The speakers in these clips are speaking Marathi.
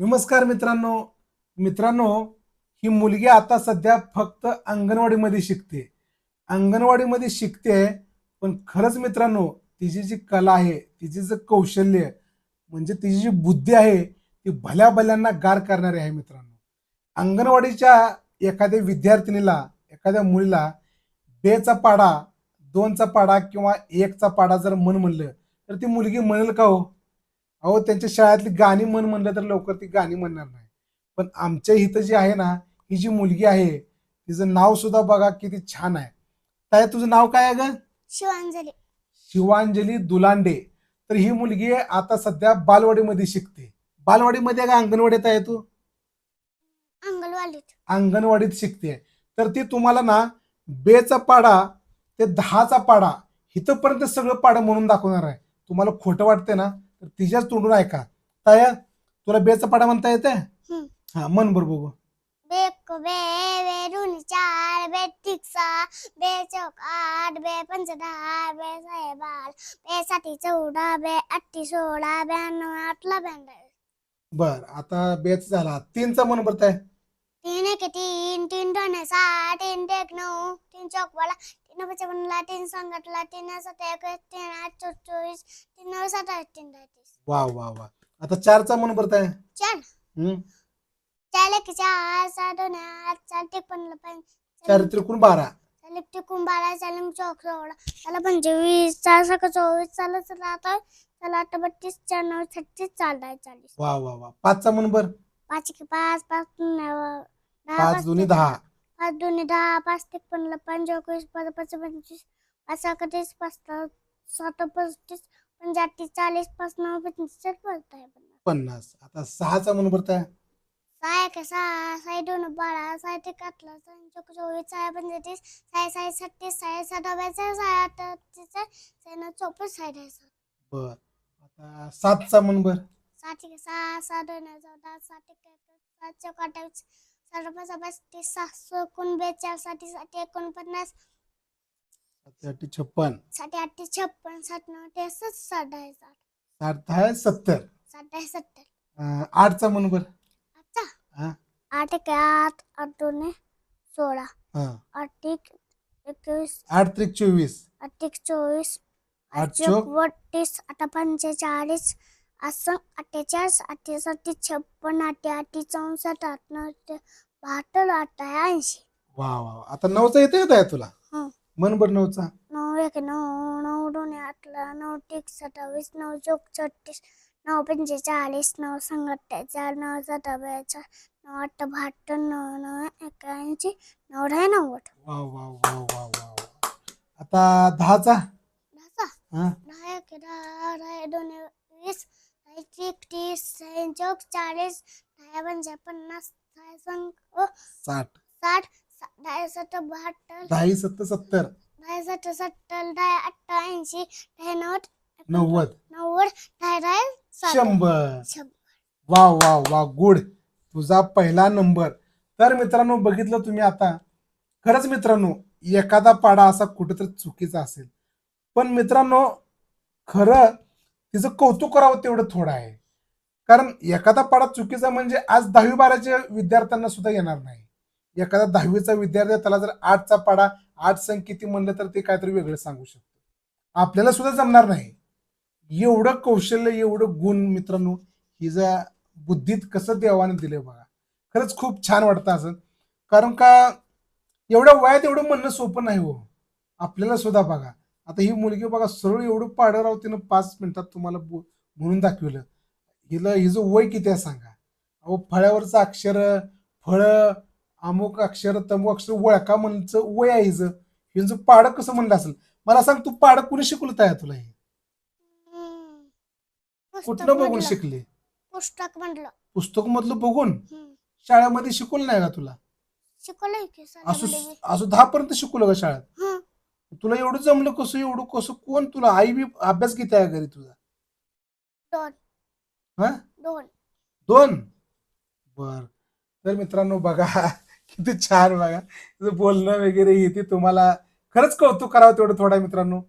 नमस्कार मित्रांनो. मित्रांनो ही मुलगी आता सध्या फक्त अंगणवाडीमध्ये शिकते. अंगणवाडीमध्ये शिकते पण खरंच मित्रांनो तिची जी कला आहे तिचे जे कौशल्य म्हणजे तिची जी बुद्धी आहे ती भल्या भल्यांना गार करणारी आहे मित्रांनो. अंगणवाडीच्या एखाद्या विद्यार्थिनीला एखाद्या मुलीला बेचा पाडा दोनचा पाडा किंवा एकचा पाडा जर मन म्हणलं तर ती मुलगी म्हणेल का हो? अहो त्यांच्या शाळेतली गाणी म्हण म्हणलं तर लवकर ती गाणी म्हणणार नाही. पण आमच्या इथं जी आहे ना ही जी मुलगी आहे तिचं नाव सुद्धा बघा किती छान आहे. काय तुझं नाव काय आहे ग? शिवांजली. शिवांजली दुलांडे. तर ही मुलगी आता सध्या बालवाडीमध्ये शिकते. बालवाडीमध्ये का अंगणवाडीत आहे तू? अंगलवालीत अंगणवाडीत शिकते. तर ती तुम्हाला ना बेचा पाडा ते दहाचा पाडा इथंपर्यंत सगळं पाडा म्हणून दाखवणार आहे. तुम्हाला खोटं वाटते ना? तर तिच्याच तोंडून ऐका. ताया तुला बेचा पाडा म्हणता येते? हम्म. हा मन बरं बघू. बेक बे बे रुनी चार बे टिक्सा बे चौक आठ बे पंच दहा बे साहे बाल बे साठी चौदा बे अठ्ठी सोळा ब्याण्णव आठला ब्याण्णव बर आता बेच झाला. तीनचा मन ताय तीन एक तीन तीन दोन सहा तीन एक नऊ तीन चौक वाला तीन पचपनला तीन संकटला तीन सात एक तीन आठ चौ- चोवीस तीन नऊ सात आठ तीन दहा तीस वा वा वा. आता चारचा मन बरं ताय चार? हम्म? चार एक चार सहा दोन आठ चार टेक पन्नास पंच चार त्रिकोण बारा. चालेल टिकून बारा चालेल चौक सोळा त्याला पंचवीस चार सक चोवीस चालत चला आता चला आठ बत्तीस चार नऊ छत्तीस दहा चाळीस. वा वा वा. पाचचा मन बर. पाच एक पाच पाच नऊ दहा पाच दोन्ही ते- दहा. पाच दोन्ही दहा पाच ते पंधरा पंच एकवीस पाच पाच पंचवीस पाच एकतीस पाच सात पस्तीस पंचाळीस चाळीस पाच नऊ पंचवीस पडत आहे पन्नास. आता सहाचा मन बरं ताय सहा एक सहा सहा दोन बारा सहा ते अठरा सहा चौक चोवीस सहा पंचवीस सहा सहा छत्तीस सहा सात अठ्ठावीस सहा अठ्ठावीस सहा नऊ चौपन्न दहा सात. बर. आता सातचा मन बर सात एक सहा सहा दोन चौदा सात एक सात चौक अठ्ठावीस सात पाच पस्तीस सहा एकोण बेचाळीससाठी साठी एकोणपन्नास छप्पन. साठी आठशे छप्पन साठ नऊ त्रेसष्ट साठ दहा साठ. साठ दहा सत्तर. साठ दहा सत्तर. अं, आठचा मन बर. अच्छा हा. आठ एक आठ आठ दोन सोळा. हा. आठ एक एकवीस. आठ त्रिक चोवीस. आठ एक चोवीस. आठ आठ चौक बत्तीस आठ पंचेचाळीस. असं अठ्ठेचाळीस अठ्ठेसाठी छप्पन आठ आठ चौसष्ट आठ नऊ बहात्तर आठ ऐंशी वा वा वा. आता नऊचा येते का तुला? हं. मन बर नऊचा. नऊ एक नऊ नऊ दोन आठला नऊ टिक सत्तावीस नऊ चौक छत्तीस नऊ पंचेचाळीस नऊ संग अठ्ठेचाळीस नऊ सत्तावीस नऊ आठ बहात्तर नऊ नऊ एक्याऐंशी नऊ दहा नव्वद. वा वा वा वा वा वा. आता दहाचा? दहा हा दहा एक दहा दहा दोन वीस दहा एक चौक चाळीस दहा पंचा पन्नास दहा संग साठ. साठ दहा सत्त बहात्तर दहा सत्तर. सत्तर दहा सत्त सत्तर दहा अठ्ठ्याऐंशी दहा नव्वद. नव्वद नव्वद दहा दहा. शंभर. शंभर. वा वा वा गुड. तुझा पहिला नंबर. तर मित्रांनो बघितलं तुम्ही आता. खरंच मित्रांनो एखादा पाडा असा कुठेतरी चुकीचा असेल. पण मित्रांनो खरं तिचं कौतुक करावं तेवढं थोडं आहे. कारण एखादा पाडा चुकीचा म्हणजे आज दहावी बाराच्या विद्यार्थ्यांना सुद्धा येणार नाही. एखादा दहावीचा विद्यार्थी त्याला जर आठचा पाडा आठ संघ किती म्हणलं तर ते काहीतरी वेगळं सांगू शकतो. आपल्याला सुद्धा जमणार नाही. एवढं कौशल्य एवढं गुण मित्रांनो हिजा बुद्धीत कसं देवाने दिले बघा. खरंच खूप छान वाटतं असं. कारण का एवढ्या वयात एवढं म्हणणं सोपं नाही हो. आपल्याला सुद्धा बघा. आता ही मुलगी बघा सरळ एवढं पाडं राव तिनं पाच मिनिटात तुम्हाला बो- म्हणून दाखवलं. हिला हिचं वय किती आहे सांगा? अहो फळ्यावरचं अक्षर फळ अमुक अक्षर तमुक अक्षर ओळखा म्हणचं वय आहे हिचं. हिचं पाडं कसं म्हणलं असेल? मला सांग तू पाडं कुणी शिकवलं आहे तुला हे? कुठलं बघून. शिकले? पुस्तक म्हटलं. पुस्तक मधलं बघून. शाळेमध्ये शिकवलं नाही का तुला? असं. असं दहा पर्यंत शिकवलं का शाळेत? हं. तुला एवढं जमलं कसं एवढं कसं कोण तुला आई बी अभ्यास किती आहे घरी तुझा? हा? दोन. दोन? बर. तर मित्रांनो बघा किती छान बघा. तुझं बोलणं वगैरे येते तुम्हाला खरंच कौतुक करावं तेवढं थोडा मित्रांनो.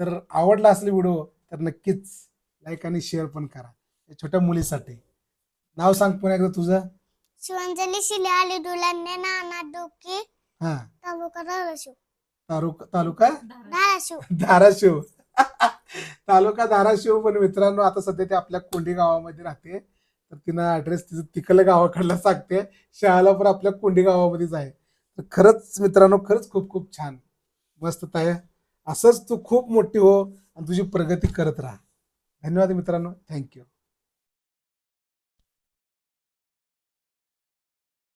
तर आवडला असेल व्हिडिओ तर नक्कीच लाईक आणि शेअर पण करा. या छोट्या मुलीसाठी. नाव सांग पुन्हा एकदा तुझं. शिवांजली शिले आली दुलांने नाना डोकी. हा. तालुका धाराशिव. तालुका तालुका? धाराशिव. धाराशिव. तालुका धाराशिव पण मित्रांनो आता सध्या ते आपल्या कोंडी गावामध्ये राहते. तर तिनं ऍड्रेस तिचं तिकल गावाकडला सांगते. शाळाला पण आपल्या कोंडी गावामध्येच आहे. तर खरंच मित्रांनो खरंच खूप खूप छान. मस्त ताय असंच तू खूप मोठी हो आणि तुझी प्रगती करत राहा. धन्यवाद मित्रांनो. थँक्यू